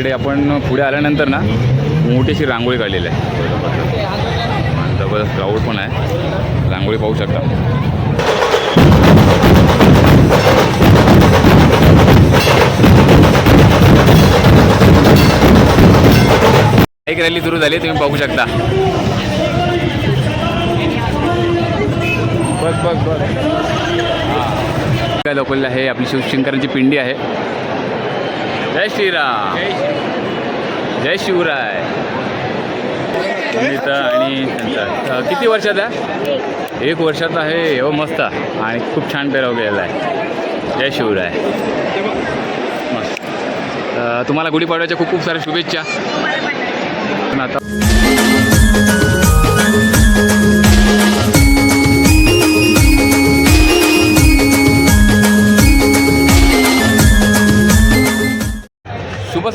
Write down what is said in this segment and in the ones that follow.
इकडे आपण पुढे आल्यानंतर ना मोठीशी रांगोळी काढलेली आहे. जबरदस्त क्राऊड पण आहे. रांगोळी पाहू शकता. एक रॅली सुरू झाली तुम्ही पाहू शकता. बघ बघ बघ. काय दाखवलेलं आहे आपली शिवशंकरांची पिंडी आहे. जय श्रीराम. जय शिवराय. सुनीता आणि त्यांचा किती वर्षाचा एक वर्षाचा आहे. हो मस्त. आणि खूप छान पेराव गेलेला आहे. जय शिवराय. मस्त. तुम्हाला गुढीपाडव्याच्या खूप खूप साऱ्या शुभेच्छा. आता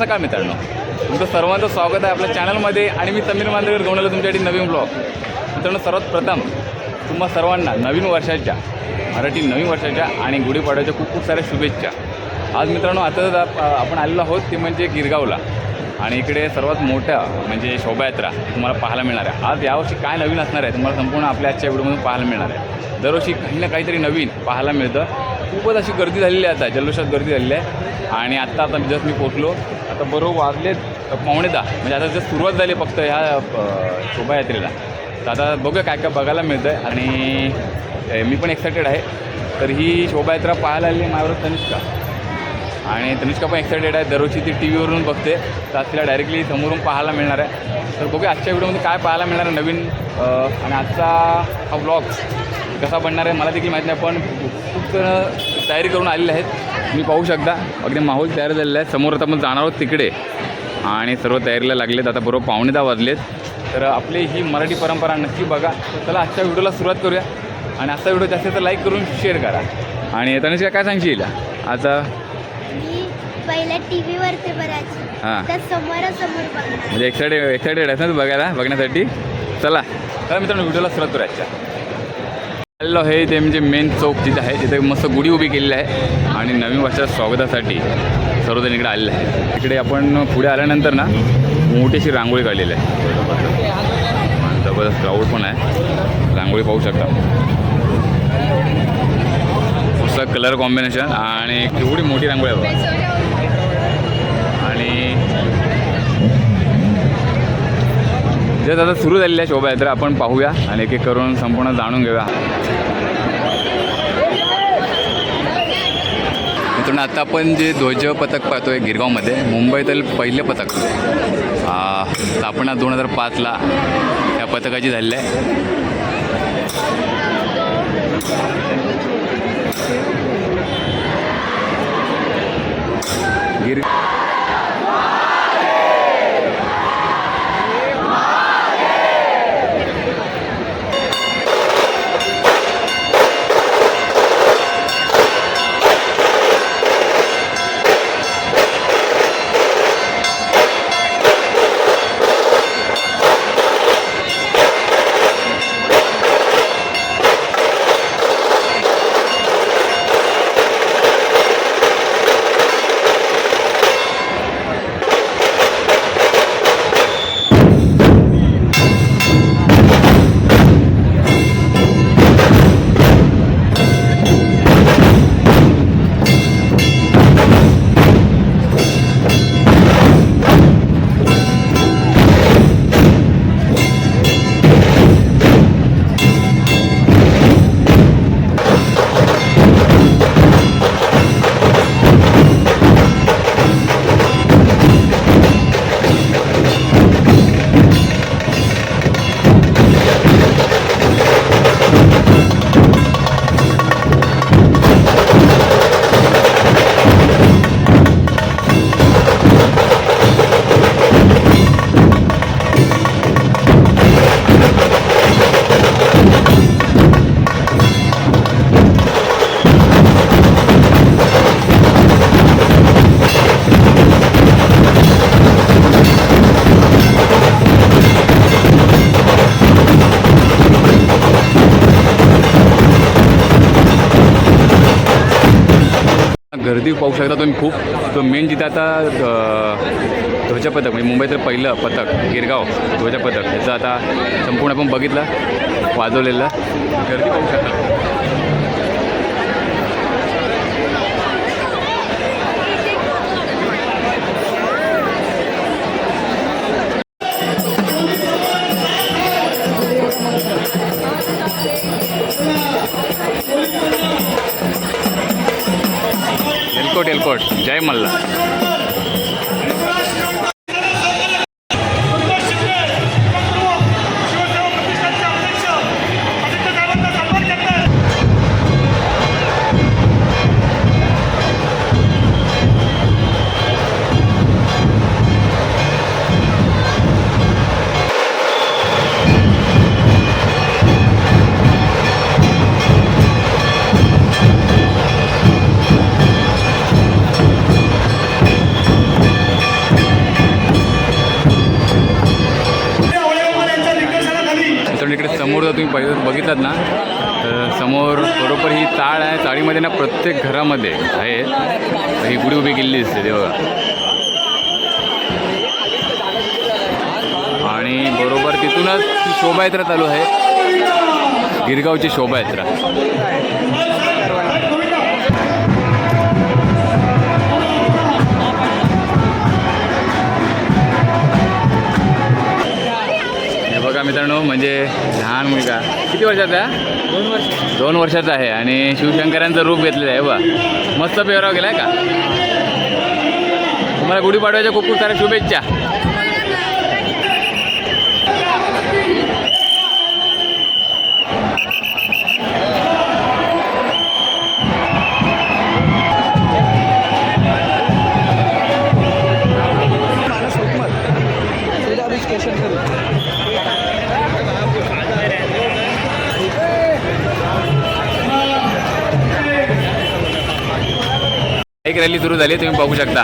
शुभ सकाळ मित्रांनो? तुमचं सर्वांचं स्वागत आहे आपल्या चॅनलमध्ये आणि मी तमीर मांजरेकर घेऊन आलो तुमच्यासाठी नवीन ब्लॉग मित्रांनो सर्वात प्रथम तुम्हा सर्वांना नवीन वर्षाच्या मराठी नवीन वर्षाच्या आणि गुढीपाडव्याच्या खूप खूप साऱ्या शुभेच्छा. आज मित्रांनो आता आपण आलेलो आहोत ते म्हणजे गिरगावला. आणि इकडे सर्वात मोठ्या म्हणजे शोभायात्रा तुम्हाला पाहायला मिळणार आहे. आज यावर्षी काय नवीन असणार आहे तुम्हाला संपूर्ण आपल्या आजच्या व्हिडिओमधून पाहायला मिळणार आहे. दरवर्षी काही ना काहीतरी नवीन पाहायला मिळतं. खूपच अशी गर्दी झालेली आहे आता जल्लोषात गर्दी झालेली आहे. आणि आत्ता आता जस्ट मी पोचलो आता बरोबर वाजलेत पावणे दहा. म्हणजे आता जस्ट सुरुवात झाली फक्त ह्या शोभायात्रेला. तर आता बघूया काय काय बघायला मिळतं आहे आणि मी पण एक्सायटेड आहे. तर ही शोभायात्रा पाहायला आली माझ्यावर तनिष्का. आणि तनिष्का पण एक्सायटेड आहे. दररोजची ती टी व्हीवरून बघते. तर आज तिला डायरेक्टली समोरून पाहायला मिळणार आहे. तर बघूया आजच्या व्हिडिओमध्ये काय पाहायला मिळणार आहे नवीन आणि आजचा हा ब्लॉग कसा बनणार आहे मला देखील माहीत नाही पण खूप तयारी करून आलेले आहेत. मी पाहू शकता. अगदी माहोल तयार झालेला आहे. समोर आता आपण जाणार आहोत तिकडे. आणि सर्व तयारीला लागलेत. आता बरोबर पावणे दहा वाजलेत. तर आपली ही मराठी परंपरा नक्की बघा. तर चला आजच्या व्हिडिओला सुरुवात करूया. आणि आजचा व्हिडिओ जास्त तर लाईक करून शेअर करा. आणि तनिष्का काय सांगशील? आता पहिल्या टी व्हीवरती बघायची. हां. समोरासमोर म्हणजे एक्सायटेड एक्सायटेड तू बघायला? बघण्यासाठी? चला. चला मित्रांनो व्हिडिओला सुरुवात करूया आजच्या. आलेलो आहे ते म्हणजे मेन चौक जिथे आहे. तिथे मस्त गुढी उभी केलेली आहे. आणि नवीन वर्षाच्या स्वागतासाठी सर्वजण इकडे आलेले आहे इकडे आपण पुढे आल्यानंतर ना मोठीशी रांगोळी काढलेली आहे. जबरदस्त क्राऊड पण आहे. रांगोळी पाहू शकता. पुस्तक कलर कॉम्बिनेशन आणि एवढी मोठी रांगोळी आहे बघा. जे आता सुरू झालेली आहे शोभायात्रा आपण पाहूया आणि एक एक करून संपूर्ण जाणून घेऊया. मित्रांनो आता आपण जे ध्वज पथक पाहतोय गिरगावमध्ये मुंबईतील पहिले पथक. स्थापना दोन हजार पाचला या पथकाची झालेली आहे. गिर गर्दी पाहू शकता तुम्ही खूप. तो मेन जिथे आता अ, ध्वजपथक म्हणजे मुंबईतलं पहिलं पथक गिरगाव ध्वजपथक याचं आता संपूर्ण आपण बघितलं वाजवलेलं. गर्दी पाहू शकता. રાજકોટ જય મલ્લા. तुम्ही पहिले बघितलात ना? तर समोर बरोबर ही चाळ आहे. चाळीमध्ये ना प्रत्येक घरामध्ये आहे ही गुढी उभी केलेली दिसते ते बघा. आणि बरोबर तिथूनच शोभायात्रा चालू आहे. गिरगावची शोभायात्रा. मित्रांनो म्हणजे लहान मुलगा. किती वर्षाचा आहे? दोन वर्ष. दोन वर्षाचा आहे आणि शिवशंकरांचं रूप घेतलेलं आहे बा मस्त पेहराव गेलाय का? तुम्हाला गुढीपाडव्याच्या खूप खूप साऱ्या शुभेच्छा. बाईक रॅली सुरू झाली तुम्ही बघू शकता.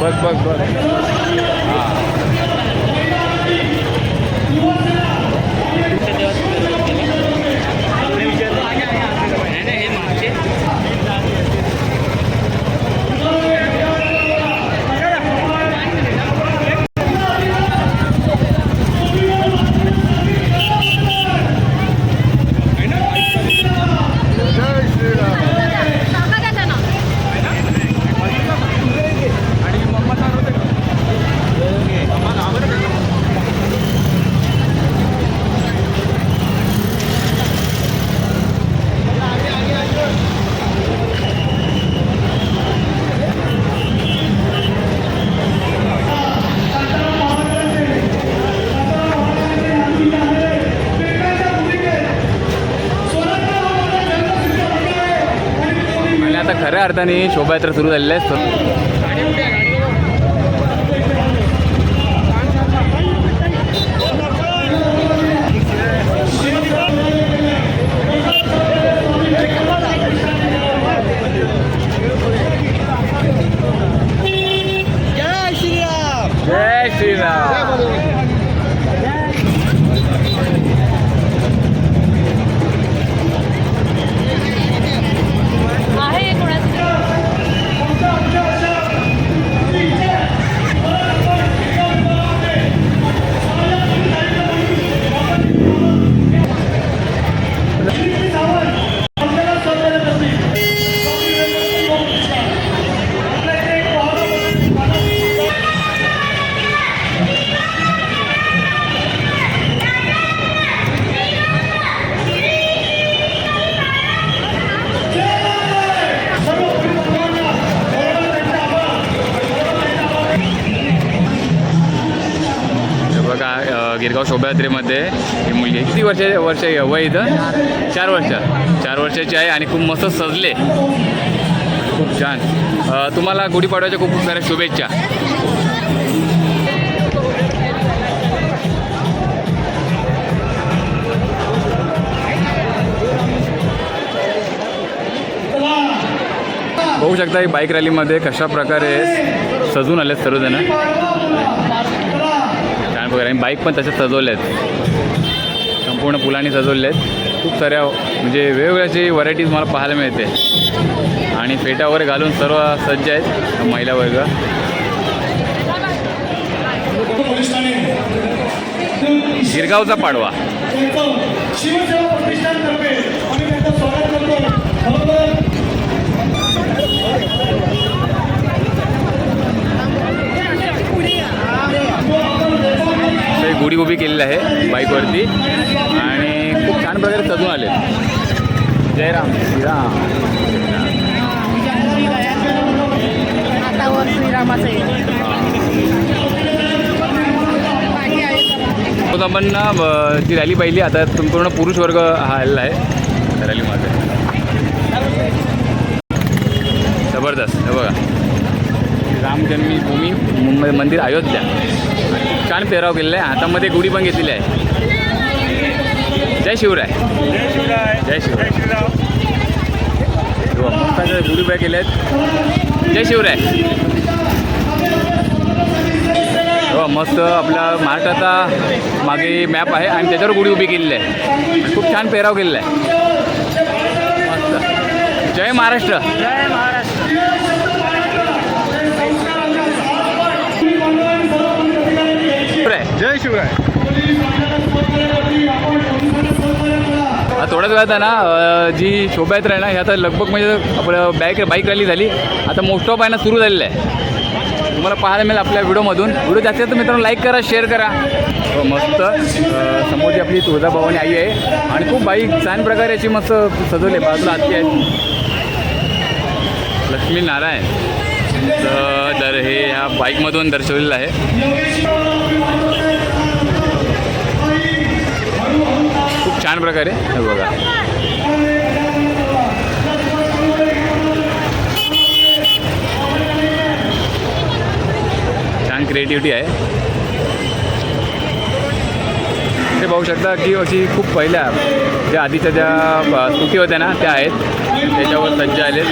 बघ बघ बघ. आता शोभायात्रा सुरू झालेली आहे गिरगाव शोभायात्रेमध्ये ही मुलगी आहे. किती वर्ष वर्ष वय इथं? चार वर्ष. चार वर्षाची आहे आणि खूप मस्त सजले. खूप छान. तुम्हाला गुढीपाडव्याच्या खूप खूप साऱ्या शुभेच्छा. बघू शकता ही बाईक रॅलीमध्ये कशा प्रकारे सजून आले सर्वजण. प्रकारे आणि बाईक पण तशाच सजवल्या आहेत. संपूर्ण फुलांनी सजवले आहेत. खूप साऱ्या म्हणजे वेगवेगळ्याची व्हरायटीज मला पाहायला मिळते. आणि फेटा वगैरे घालून सर्व सज्ज आहेत महिला वर्ग. गिरगावचा पाडवा. जय राम श्रीराम श्रीरामाचं आता आपण ना ती रॅली पाहिली आता संपूर्ण पुरुष वर्ग हा आलेला आहे. रॅलीमध्ये जबरदस्त हे बघा. राम जन्मभूमी मुंबई मंदिर अयोध्या. छान पेहराव केलेला आहे. हातामध्ये गुढी पण घेतलेली आहे. जय शिवराय. जय शिवराय. हो, मस्त गुढी बॅग केले आहेत. जय शिवराय. हो मस्त आपला महाराष्ट्राचा मागे मॅप आहे आणि त्याच्यावर गुढी उभी केलेली आहे. खूप छान पेहराव केलेला आहे. मस्त. जय महाराष्ट्र. शिवराय. जय शिवराय. थोड्याच वेळात आहे ना जी शोभायात्रा आहे ना ही आता लगभग म्हणजे आपलं बॅक बाईक रॅली झाली. आता मोस्ट ऑफ आहे ना सुरू झालेलं आहे. तुम्हाला पाहायला मिळेल आपल्या व्हिडिओमधून व्हिडिओ जास्त तर मित्रांनो लाईक करा शेअर करा. हो, मस्त. समोरची आपली तुळजाभवानी आई आहे. आणि खूप बाईक छान प्रकारे अशी मस्त सजवली आहे. बाजूला हत्ती आहेत. लक्ष्मी नारायण. तर दर हे ह्या बाईकमधून दर्शवलेलं आहे. छान प्रकारे. हे बघा. छान क्रिएटिव्हिटी आहे. ते पाहू शकता की अशी खूप पहिल्या ज्या आधीच्या ज्या स्तुती होत्या ना त्या आहेत. त्याच्यावर सज्ज आलेत.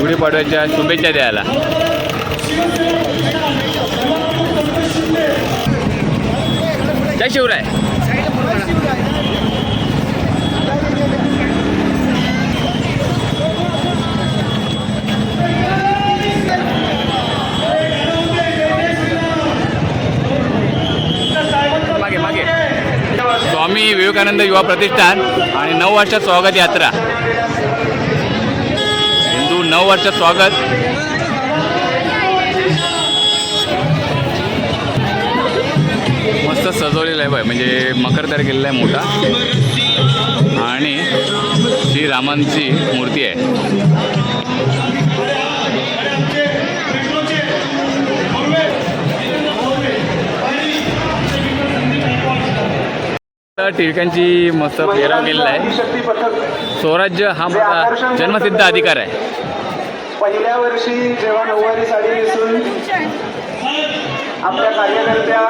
गुढीपाडव्याच्या शुभेच्छा द्यायला. जय शिवराय मागे मागे स्वामी विवेकानंद युवा प्रतिष्ठान आणि नऊ वर्षात स्वागत यात्रा. हिंदू नऊ वर्षात स्वागत. मस्त सजवलेलं आहे बाय म्हणजे मकर तयार केलेला आहे मोठा. आणि श्रीरामांची मूर्ती आहे. टिळकांची मस्त पेहराव केलेला आहे. स्वराज्य हा माझा जन्मसिद्ध अधिकार आहे. पहिल्या वर्षी जेव्हा नऊवारी साडी नेसून आपल्या कार्यकर्त्या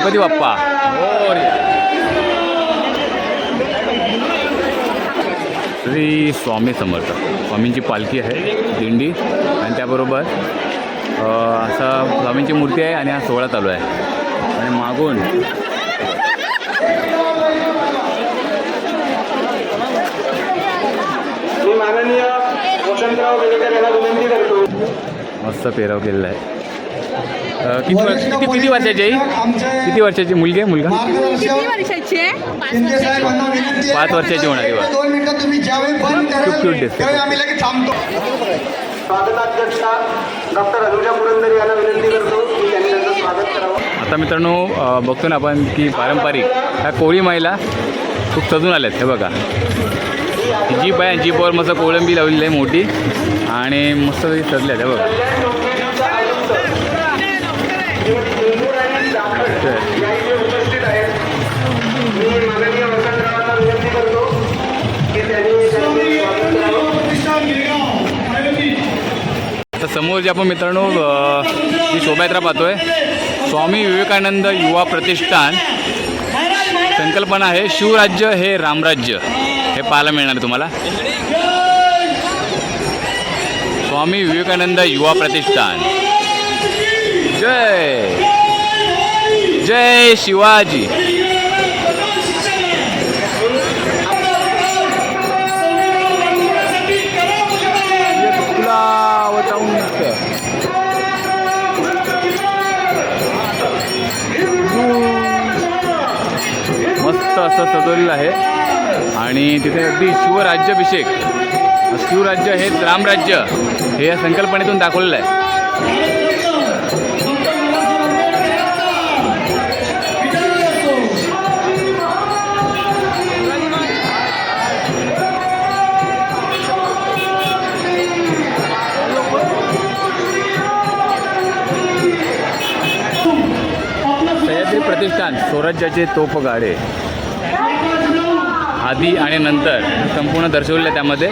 गणपती बाप्पा. श्री स्वामी समर्थ. स्वामींची पालखी आहे दिंडी. आणि त्याबरोबर असा स्वामींची मूर्ती आहे आणि हा सोहळा चालू आहे. आणि मागून मस्त पेराव केलेला आहे. किती वर्ष किती किती वर्षाची आहे किती वर्षाची मुलगी आहे मुलगा. पाच वर्षाची. होणार खूप दिसते. आता मित्रांनो बघतो ना आपण की पारंपरिक ह्या कोळी महिला खूप सजून आल्यात. हे बघा. जीप आहे जीपवर मस्त कोळंबी लावलेली आहे मोठी. आणि मस्त सजल्यात हे बघा. आता समोर जे आपण मित्रांनो मी जी शोभायात्रा पाहतोय स्वामी विवेकानंद युवा प्रतिष्ठान. संकल्पना आहे शिवराज्य हे रामराज्य. हे पाहायला मिळणार आहे तुम्हाला. स्वामी विवेकानंद युवा प्रतिष्ठान. जय. जय शिवाजी. असं सजवलेलं आहे. आणि तिथे अगदी शिवराज्याभिषेक. शिवराज्य हे रामराज्य हे या संकल्पनेतून दाखवलेलं आहे. प्रतिष्ठान स्वराज्याचे तोफगाडे. आधी आणि नंतर संपूर्ण दर्शवलेलं आहे त्यामध्ये.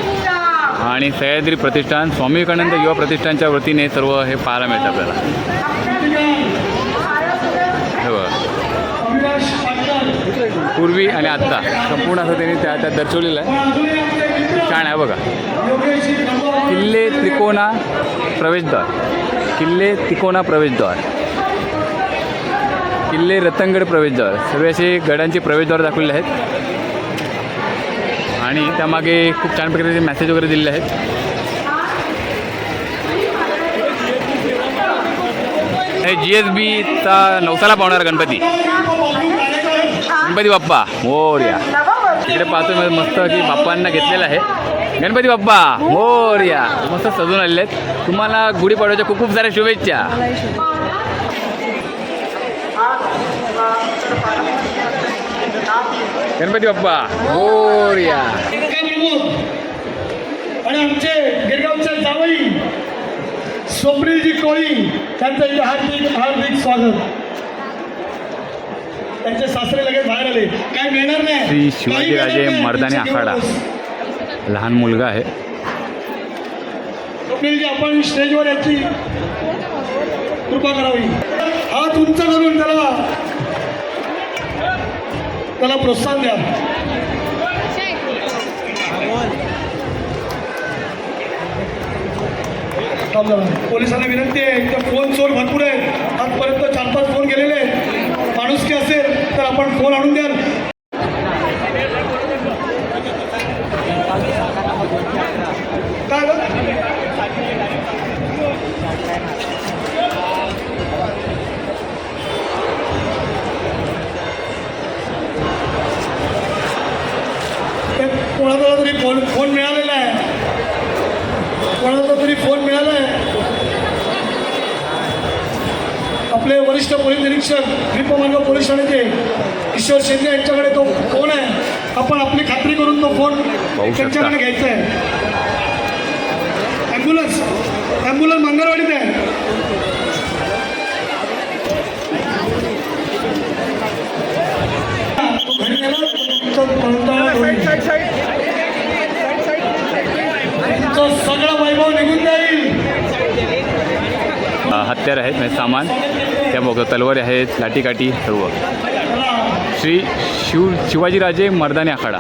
आणि सह्याद्री प्रतिष्ठान स्वामी विवेकानंद युवा प्रतिष्ठानच्या वतीने सर्व हे पाहायला मिळतं आपल्याला. पूर्वी आणि आत्ता. संपूर्ण असं त्यांनी त्या त्यात दर्शवलेलं आहे. छान आहे बघा. किल्ले त्रिकोणा प्रवेशद्वार. किल्ले त्रिकोणा प्रवेशद्वार. किल्ले रतनगड प्रवेशद्वार. सगळे असे गडांचे प्रवेशद्वार दाखवलेले आहेत. आणि त्यामागे खूप छान प्रकारे मेसेज वगैरे दिलेले आहेत. हे जी एस बीचा नवसाला पावणारा गणपती. गणपती बाप्पा. मोर्या. तिकडे पाहतो मी मस्त की बाप्पांना घेतलेलं आहे. गणपती बाप्पा. मोर्या. मस्त सजून आलेले आहेत. तुम्हाला गुढीपाडव्याच्या खूप खूप साऱ्या शुभेच्छा. गणपती बाप्पा. मोर्या आणि आमचे गिरगावचे जावई स्वप्नीलजी कोळी त्यांचं इथे हार्दिक हार्दिक स्वागत. त्यांचे सासरे लगेच बाहेर आले. काय मिळणार नाही. श्री शिवाजी काही राजे. मर्दानी आखाडा. लहान मुलगा आहे. स्वप्नीलजी आपण स्टेजवर याची कृपा करावी. हात उंच करून त्याला त्याला प्रोत्साहन द्या. पोलिसांना विनंती आहे तर फोन चोर भरपूर आहेत. आजपर्यंत चार पाच फोन गेलेले आहेत. माणुसकी असेल तर आपण फोन आणून द्याल. काय फोन फोन मिळालेला आहे. कोणाचा तरी फोन मिळाला आहे. आपले वरिष्ठ पोलीस निरीक्षक दीपमार्ग पोलीस ठाण्याचे किशोर शिंदे यांच्याकडे तो फोन आहे. आपण आपली खात्री करून तो फोन. त्यांच्याकडे घ्यायचा आहे. ॲम्ब्युलन्स ॲम्ब्युलन्स मंगळवाडीत आहे. तो घरी गेला, तो पळताना होईल. तो सगळं वैभव निघून जाईल. हत्यार आहेत म्हणजे सामान. त्या बघतो तलवारी आहेत लाठीकाठी सर्व श्री शिव शिवाजीराजे मर्दानी आखाडा.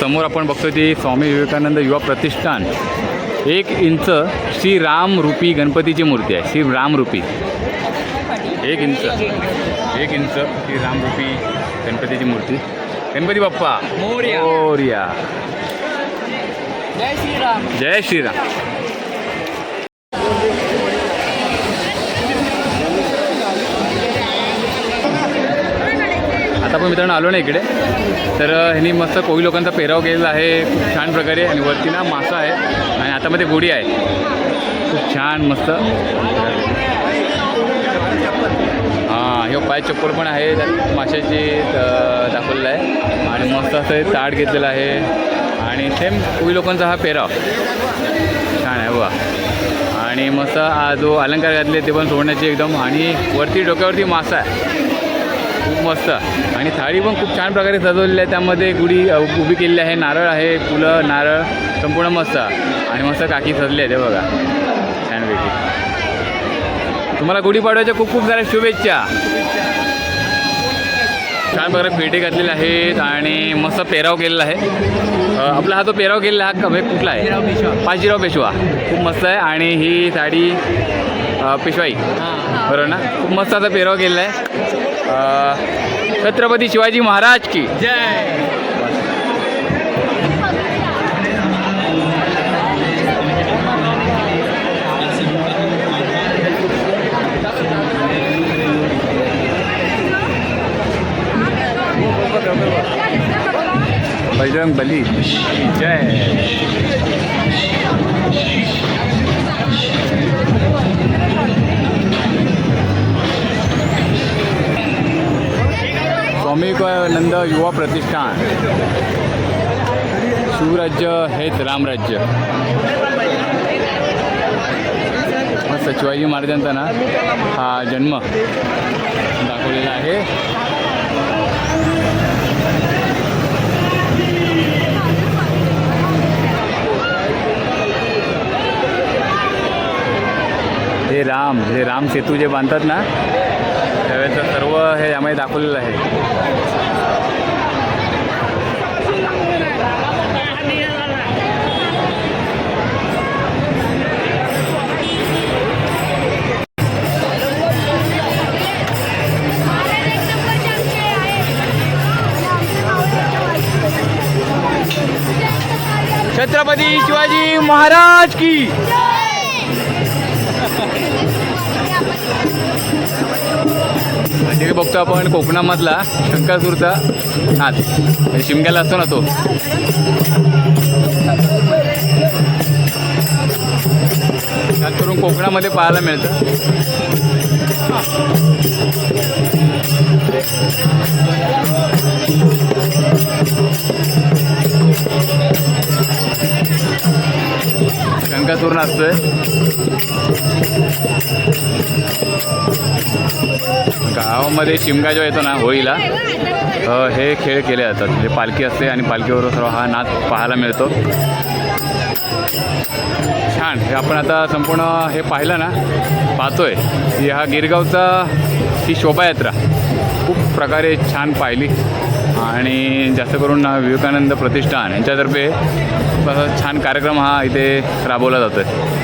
समोर आपण बघतो ती स्वामी विवेकानंद युवा प्रतिष्ठान. एक इंच श्री राम रूपी गणपतीची मूर्ती आहे. श्री राम रूपी. एक इंच. एक इंच श्री राम रूपी गणपतीची मूर्ती. गणपती बाप्पा. मोर्या. जय श्रीराम. जय श्रीराम. आता पण मित्रांनो आलो ना इकडे. तर ह्यांनी मस्त कोळी लोकांचा पेराव केलेला आहे. खूप छान प्रकारे. आणि वरती ना मासा आहे. आणि आता मध्ये गोडी आहे. खूप छान मस्त. पाय चप्पल पण आहे त्यात माशाची दाखवलेलं आहे. आणि मस्त असं ताट घेतलेलं आहे. आणि सेम कोळी लोकांचा हा पेराव छान आहे बघा. आणि मस्त जो अलंकार घातले ते पण सोडण्याची एकदम. आणि वरती डोक्यावरती मासा आहे. खूप मस्त. आणि थाळी पण खूप छान प्रकारे सजवलेली आहे. त्यामध्ये गुढी उभी केलेली आहे. नारळ आहे फुलं नारळ संपूर्ण मस्त. आणि मस्त काकी सजली आहे ते बघा. छानपैकी. तुम्हाला गुढीपाडव्याच्या खूप खूप साऱ्या शुभेच्छा. छान प्रकारे पेटे घातलेले आहेत आणि मस्त पेराव केलेला आहे. आपला हा जो पेराव केलेला हा कमी कुठला आहे? पाचजीराव पेशवा. खूप मस्त आहे आणि ही साडी पेशवाई. बरोबर ना? खूप मस्त असा पेराव केलेला आहे. छत्रपती शिवाजी महाराज की. जय. बजरंग बली। जय। स्वामी नंद युवा प्रतिष्ठान। शिवराज्य हेच रामराज्य मस्त शिवाजी महाराजांचा ना? हा जन्म दाखवलेला आहे. हे राम हे राम सेतू जे बांधतात ना त्यावेळेचं सर्व हे यामध्ये दाखवलेलं आहे. छत्रपती शिवाजी महाराज की बघतो आपण कोकणामधला शंकासूरचा नाच शिमग्याला असतो ना तो. खास करून कोकणामध्ये पाहायला मिळतं. शंकासूर नाचतोय. गावामध्ये शिमगा जेव्हा येतो ना होळीला हे खेळ केले जातात. म्हणजे पालखी असते आणि पालखीवर सर्व हा नाच पाहायला मिळतो. छान. हे आपण आता संपूर्ण हे पाहिलं ना पाहतोय. की हा गिरगावचा ही शोभायात्रा खूप प्रकारे छान पाहिली. आणि जास्त करून विवेकानंद प्रतिष्ठान यांच्यातर्फे खूप असा छान कार्यक्रम हा इथे राबवला जातो आहे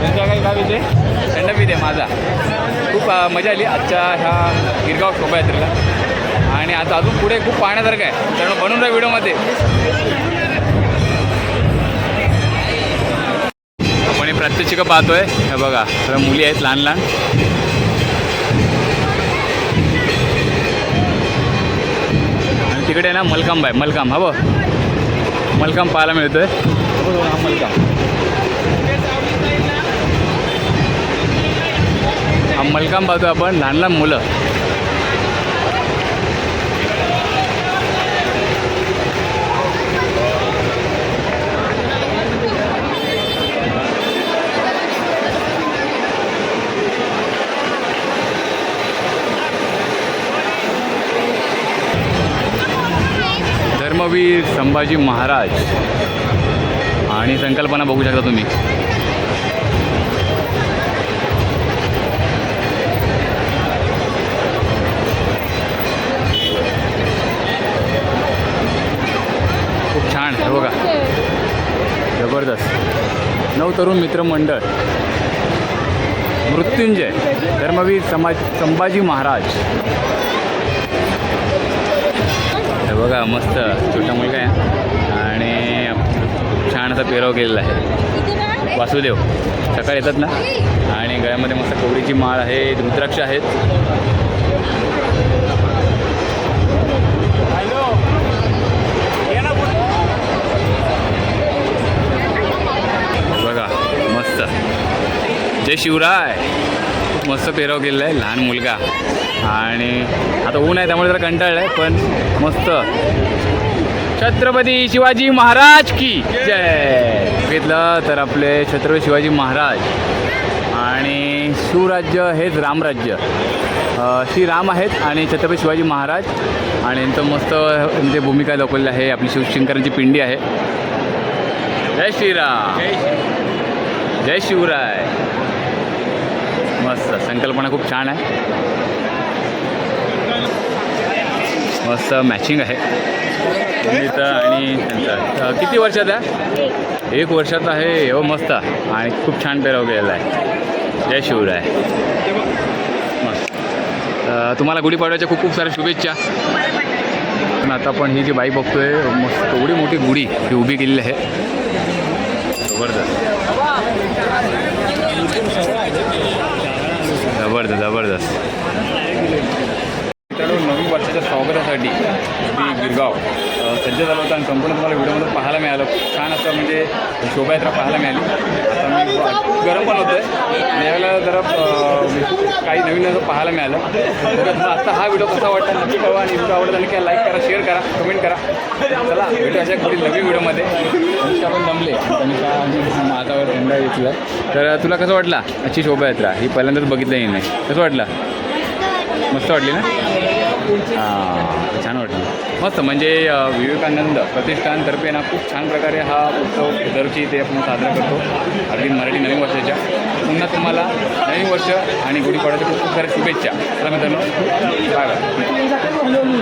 त्यांच्या काही गाव इथे? थंडपीत आहे माझा. खूप मजा आली. आजच्या ह्या गिरगाव शोभायात्रेला. आणि आता अजून पुढे खूप पाहण्यासारखं आहे. कारण बनून राहा व्हिडिओमध्ये. आपण हे प्रात्यक्षिकं पाहतोय. हे बघा तर मुली आहेत लहान लहान तिकडे ना मलकांब आहे मलकांब हा बघ. मलकांब पाहायला मिळतोय. हा हा मलकांब हा मलकांब आपण लहान लहान मुलं. धर्मवीर संभाजी महाराज. आणि संकल्पना बघू शकता तुम्ही. खूप छान आहे बघा. जबरदस्त. नवतरुण मित्रमंडळ मृत्युंजय धर्मवीर समाज संभाजी महाराज. बघा मस्त. छोटा मुलगा आहे. आणि छान असा पेराव केलेला आहे. वासुदेव सकाळी येतात ना? आणि गळ्यामध्ये मस्त कवडीची माळ आहे. रुद्राक्ष आहेत. बघा मस्त. जय शिवराय. मस्त पेराव केलेला आहे. लहान मुलगा. आणि आता ऊन आहे त्यामुळे जरा कंटाळलं आहे पण मस्त. छत्रपती शिवाजी महाराज की जय. बघितलं तर आपले छत्रपती शिवाजी महाराज आणि शिवराज्य हेच रामराज्य. अ, श्रीराम आहेत आणि छत्रपती शिवाजी महाराज. आणि यांचं मस्त म्हणजे भूमिका दाखवलेली आहे. आपली शिवशंकरांची पिंडी आहे. जय श्रीराम. जय शिवराय. मस्त संकल्पना खूप छान आहे. मस्त मॅचिंग आहे. सुनीता आणि त्यांचा किती वर्षात आहे? एक वर्षाचा आहे. हो मस्त. आणि खूप छान पेराव गेलेला आहे. जय शिवराय. मस्त. तुम्हाला गुढीपाडव्याच्या खूप खूप साऱ्या शुभेच्छा. पण आता आपण ही जी बाई बघतोय मस्त एवढी मोठी गुढी ही उभी केलेली आहे. जबरदस्त. जबरदस्त जबरदस्त मित्रांनो नवीन वर्षाच्या स्वागतासाठी अगदी गिरगाव अ, सज्ज झालं होतं आणि संपूर्ण तुम्हाला व्हिडिओमध्ये पाहायला मिळालं खूप छान असं म्हणजे शोभायात्रा पाहायला मिळाली. आता मी गरम पण होतं आहे आणि यावेळेला जरा काही नवीन असं पाहायला मिळालं. तर आता हा व्हिडिओ कसा वाटला नक्की कळवा. आणि व्हिडिओ आवडला की लाईक करा शेअर करा कमेंट करा. चला भेटू अशा कुठे नवीन व्हिडिओमध्ये. आपण जमले तनिषा आणि माझावर धंदा घेतला तर तुला कसं वाटला? आजची शोभायात्रा ही पहिल्यांदाच बघितलं नाही. कसं वाटलं? मस्त वाटली ना? हां छान वाटलं. मस्त म्हणजे विवेकानंद प्रतिष्ठानतर्फे ना खूप छान प्रकारे हा उत्सव दरवर्षी ते आपण साजरा करतो. अगदी मराठी नवीन वर्षाच्या. पुन्हा तुम्हाला नवीन वर्ष आणि गुढीपाडव्याच्या खूप खूप साऱ्या शुभेच्छा. चला मित्रांनो बाय बाय